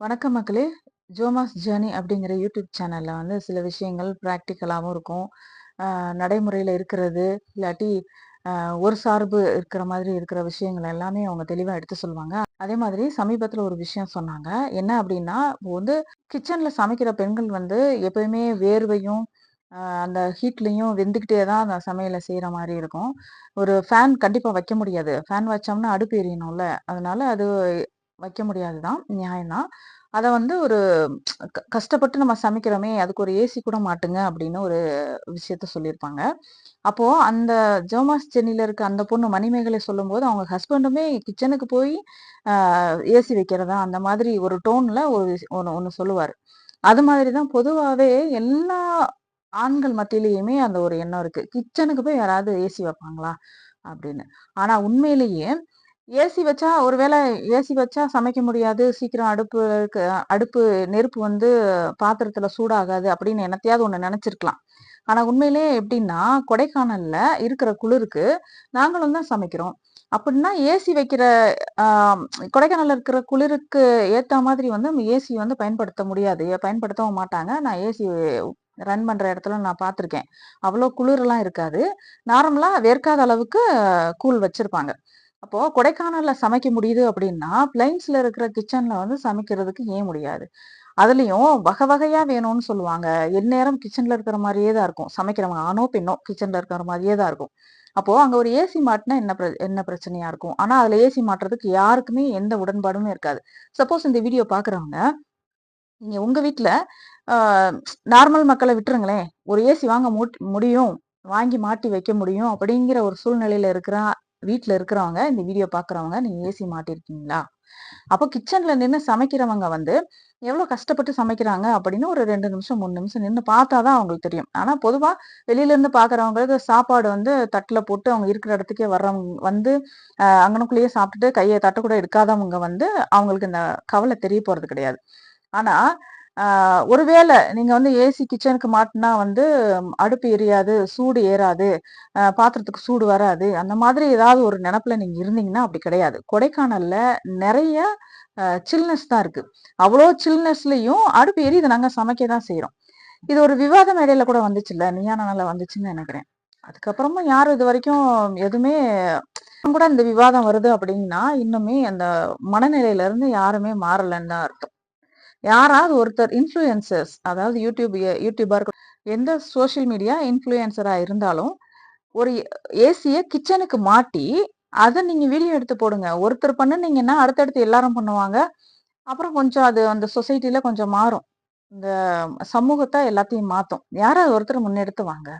வணக்கம் மக்களே! ஜோமாஸ் ஜேர்னி அப்படிங்கிற யூடியூப் சேனலில் வந்து சில விஷயங்கள் ப்ராக்டிக்கலாகவும் இருக்கும். நடைமுறையில் இருக்கிறது, இல்லாட்டி ஒரு சார்பு இருக்கிற மாதிரி இருக்கிற விஷயங்கள் எல்லாமே அவங்க தெளிவாக எடுத்து சொல்லுவாங்க. அதே மாதிரி சமீபத்தில் ஒரு விஷயம் சொன்னாங்க. என்ன அப்படின்னா, இப்போ வந்து கிச்சனில் சமைக்கிற பெண்கள் வந்து எப்பயுமே வேர்வையும், அந்த ஹீட்லேயும் வெந்துக்கிட்டே தான் அந்த சமையலை செய்கிற மாதிரி இருக்கும். ஒரு ஃபேன் கண்டிப்பாக வைக்க முடியாது. ஃபேன் வச்சோம்னா அடுப்பு எரியணும்ல. அதனால அது வைக்க முடியாது தான். நியாயம் தான். வந்து ஒரு க கஷ்டப்பட்டு நம்ம சமைக்கிறோமே, அதுக்கு ஒரு ஏசி கூட மாட்டுங்க அப்படின்னு ஒரு விஷயத்த சொல்லியிருப்பாங்க. அப்போ அந்த ஜோமாஸ் சென்னையில இருக்க அந்த பொண்ணு மணிமேகலை சொல்லும்போது, அவங்க ஹஸ்பண்டுமே கிச்சனுக்கு போய் ஏசி வைக்கிறதா அந்த மாதிரி ஒரு டோன்ல ஒரு ஒன்று ஒன்று சொல்லுவார் அது மாதிரி தான் பொதுவாகவே எல்லா ஆண்கள் மத்தியிலையுமே அந்த ஒரு எண்ணம் இருக்கு. கிச்சனுக்கு போய் யாராவது ஏசி வைப்பாங்களா? அப்படின்னு. ஆனா உண்மையிலேயே ஏசி வச்சா ஒருவேளை ஏசி வச்சா சமைக்க முடியாது. சீக்கிரம் அடுப்பு அடுப்பு நெருப்பு வந்து பாத்திரத்துல சூடாகாது அப்படின்னு என்னத்தையாவது ஒண்ணு நினைச்சிருக்கலாம் ஆனா உண்மையிலேயே எப்படின்னா, கொடைக்கானல்ல இருக்கிற குளிருக்கு நாங்களும் தான் சமைக்கிறோம். அப்படின்னா ஏசி வைக்கிற அ இருக்கிற குளிருக்கு ஏற்ற மாதிரி வந்து ஏசி வந்து பயன்படுத்த முடியாது. பயன்படுத்தவும் மாட்டாங்க. நான் ஏசி ரன் பண்ற இடத்துல நான் பார்த்துருக்கேன். அவ்வளோ குளிர்லாம் இருக்காது. நார்மலா வேர்க்காத அளவுக்கு கூழ் வச்சிருப்பாங்க. அப்போ கொடைக்கானல்ல சமைக்க முடியுது அப்படின்னா, பிளைன்ஸ்ல இருக்கிற கிச்சன்ல வந்து சமைக்கிறதுக்கு ஏன் முடியாது? அதுலயும் வகை வகையா வேணும்னு சொல்லுவாங்க. எந்நேரம் கிச்சன்ல இருக்கிற மாதிரியே தான் இருக்கும். சமைக்கிறவங்க ஆணோ, பெண்ணோ கிச்சன்ல இருக்கிற மாதிரியே தான் இருக்கும். அப்போ அங்க ஒரு ஏசி மாட்டினா என்ன பிர என்ன பிரச்சனையா இருக்கும்? ஆனா அதுல ஏசி மாட்டுறதுக்கு யாருக்குமே எந்த உடன்பாடுமே இருக்காது. சப்போஸ் இந்த வீடியோ பார்க்குறவங்க, நீங்க உங்க வீட்டில் நார்மல் மக்களை விட்டுருங்களேன். ஒரு ஏசி வாங்க மூட் முடியும். வாங்கி மாட்டி வைக்க முடியும் அப்படிங்கிற ஒரு சூழ்நிலையில இருக்கிற வீட்டில் இருக்கிறவங்க, இந்த வீடியோ பார்க்குறவங்க, நீங்கள் ஏசி மாட்டியிருக்கீங்களா? அப்போ கிச்சன்ல நின்று சமைக்கிறவங்க வந்து, எவ்வளோ கஷ்டப்பட்டு சமைக்கிறாங்க அப்படின்னு ஒரு ரெண்டு நிமிஷம், மூணு நிமிஷம் நின்று பார்த்தா தான் அவங்களுக்கு தெரியும். ஆனால் பொதுவாக வெளியிலேருந்து பார்க்குறவங்களுக்கு சாப்பாடு வந்து தட்டில் போட்டு அவங்க இருக்கிற இடத்துக்கே வர்றவங்க வந்து அங்கனுக்குள்ளேயே சாப்பிட்டுட்டு கையை தட்டக்கூட கூட எடுக்காதவங்க வந்து, அவங்களுக்கு இந்த கவலை தெரிய போகிறது கிடையாது. ஆனால் ஒருவேளை நீங்கள் வந்து ஏசி கிச்சனுக்கு மாட்டினா வந்து அடுப்பு எரியாது, சூடு ஏறாது, பாத்திரத்துக்கு சூடு வராது. அந்த மாதிரி ஏதாவது ஒரு நினப்பில் நீங்கள் இருந்தீங்கன்னா, அப்படி கிடையாது. கொடைக்கானலில் நிறைய சில்னஸ் தான் இருக்குது அவ்வளோ சில்னஸ்லேயும் அடுப்பு எரியுது. நாங்கள் சமைக்க தான் செய்கிறோம் இது ஒரு விவாத மேடையில் கூட வந்துச்சுல்ல. நீயா நானால வந்துச்சுன்னு நினைக்கிறேன் அதுக்கப்புறமா யாரும் இது வரைக்கும் எதுவுமே கூட இந்த விவாதம் வருது அப்படின்னா, இன்னுமே அந்த மனநிலையில இருந்து யாருமே மாறலன்னு தான் அர்த்தம். யாராவது ஒருத்தர் இன்ஃப்ளூயன்சர்ஸ் அதாவது யூடியூப் யூடியூபாக இருக்கட்டும், எந்த சோஷியல் மீடியா இன்ஃப்ளூயன்சராக இருந்தாலும், ஒரு ஏசியை கிச்சனுக்கு மாட்டி, அதை நீங்கள் வீடியோ எடுத்து போடுங்க. ஒருத்தர் பண்ணுனீங்கன்னா, அடுத்தடுத்து எல்லாரும் பண்ணுவாங்க. அப்புறம் கொஞ்சம் அது அந்த சொசைட்டியில் கொஞ்சம் மாறும். இந்த சமூகத்தை எல்லாத்தையும் மாற்றும் யாராவது ஒருத்தர் முன்னெடுத்து வாங்க.